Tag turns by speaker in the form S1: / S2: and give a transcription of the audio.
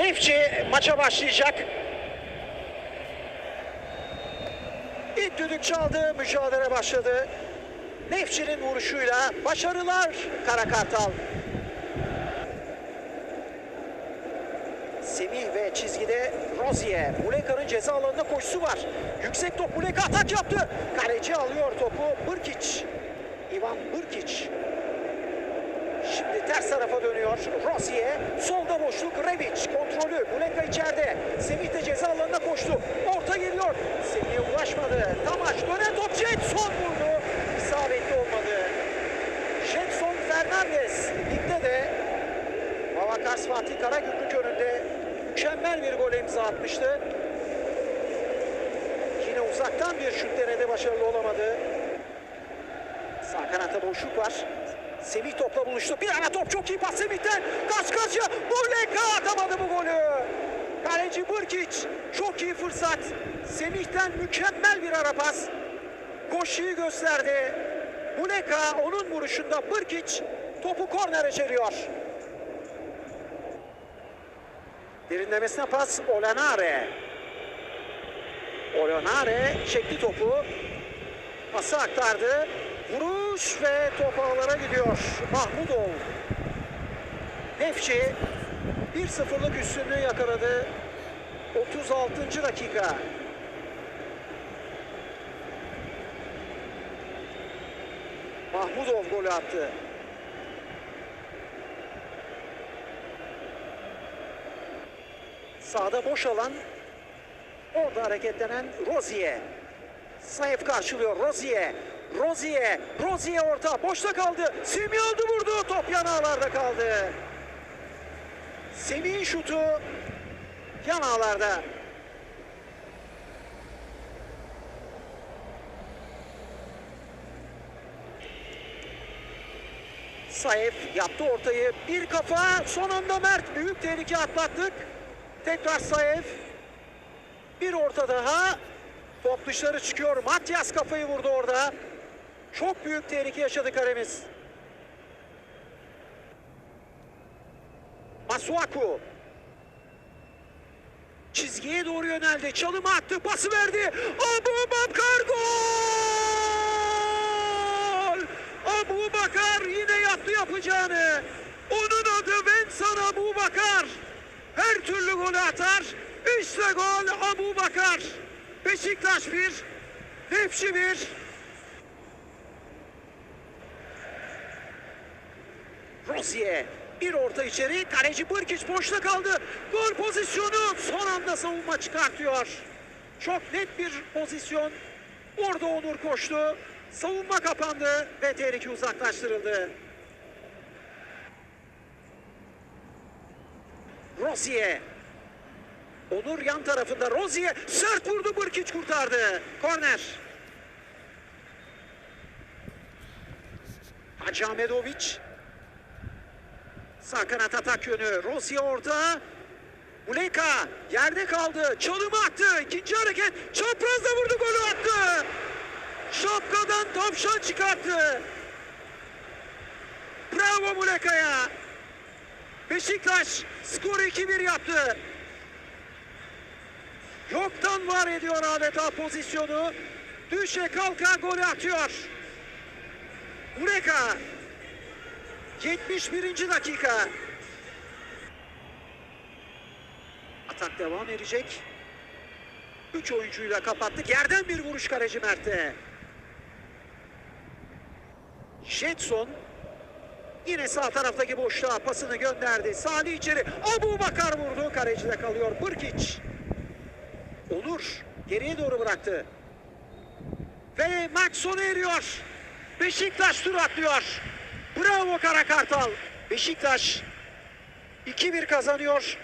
S1: Nefçi maça başlayacak. İlk düdük çaldı, mücadele başladı. Nefçi'nin vuruşuyla başarılar Kara Kartal. Semih ve çizgide Rozier. Muleka'nın ceza alanında koşusu var. Yüksek top Muleka atak yaptı. Kaleci alıyor topu. Burkic. Ivan Burkic. Şimdi ters tarafa dönüyor. Rozier. Solda boşluk. Rebic. Kontrolü. Muleka içeride. Semih de ceza alanına koştu. Orta geliyor. Semih'e ulaşmadı. Tamaş dönen top Jetson vurdu. İsabetli olmadı. Jetson Fernandez. Ligde de Mavakars Fatih Karagümrük önünde mükemmel bir gol imza atmıştı. Yine uzaktan bir şut denedi başarılı olamadı. Sağ kanatta boşluk var. Semih topla buluştu. Bir ara top çok iyi pas Semih'ten. Kaç karşıya. Muleka atamadı bu golü. Kaleci Burkic. Çok iyi fırsat. Semih'ten mükemmel bir ara pas. Koşuyu gösterdi. Muleka onun vuruşunda Burkic topu kornere çeviriyor. Derinlemesine pas Olanare. Olanare çekti topu. Pası aktardı. Vuruş ve top ağlara gidiyor. Mahmudov. Nefçi 1-0'lık üstünlüğü yakaladı. 36. dakika. Mahmudov golü attı. Sağda boş alan. Orada hareketlenen Rozier. Saif karşılıyor Rozier. Rozier. Rozier orta. Boşta kaldı. Semih aldı vurdu. Top yan ağlarda kaldı. Semih'in şutu yan ağlarda. Saif yaptı ortayı. Bir kafa. Son anda Mert. Büyük tehlike atlattık. Tekrar Saif. Bir orta daha. Top dışarı çıkıyor. Matyas kafayı vurdu orada. Çok büyük tehlike yaşadı karemiz. Masuaku. Çizgiye doğru yöneldi. Çalımı attı. Pası verdi. Abu Bakar gol! Abu Bakar yine yaptı yapacağını. Onun adı Vensan Abu Bakar. Her türlü golü atar. İşte gol Abu Bakar. Beşiktaş 1, Nefçi 1. Rozier bir orta içeri. Kaleci Bırkiç boşta kaldı. Gol pozisyonu son anda savunma çıkartıyor. Çok net bir pozisyon. Orada Onur koştu. Savunma kapandı ve tehlike uzaklaştırıldı. Rozier. Onur yan tarafında. Rozier sert vurdu. Bırkiç kurtardı. Korner. Hacı Ahmetoviç. Sağ kanat atak yönü. Rozier orta. Muleka yerde kaldı. Çalımı attı. İkinci hareket. Çaprazda vurdu golü attı. Şapkadan tavşan çıkarttı. Bravo Muleka'ya. Beşiktaş skoru 2-1 yaptı. Yoktan var ediyor adeta pozisyonu. Düşe kalka golü atıyor. Muleka 71. dakika. Atak devam edecek. 3 oyuncuyla kapattık. Yerden bir vuruş kaleci Mert'e. Jetson yine sağ taraftaki boşluğa pasını gönderdi. Salih içeri. Abu Bakar vurdu. Kalecide kalıyor. Burkic. Onur geriye doğru bıraktı. Ve maç eriyor. Beşiktaş tur atlıyor. Bravo Kara Kartal. Beşiktaş 2-1 kazanıyor.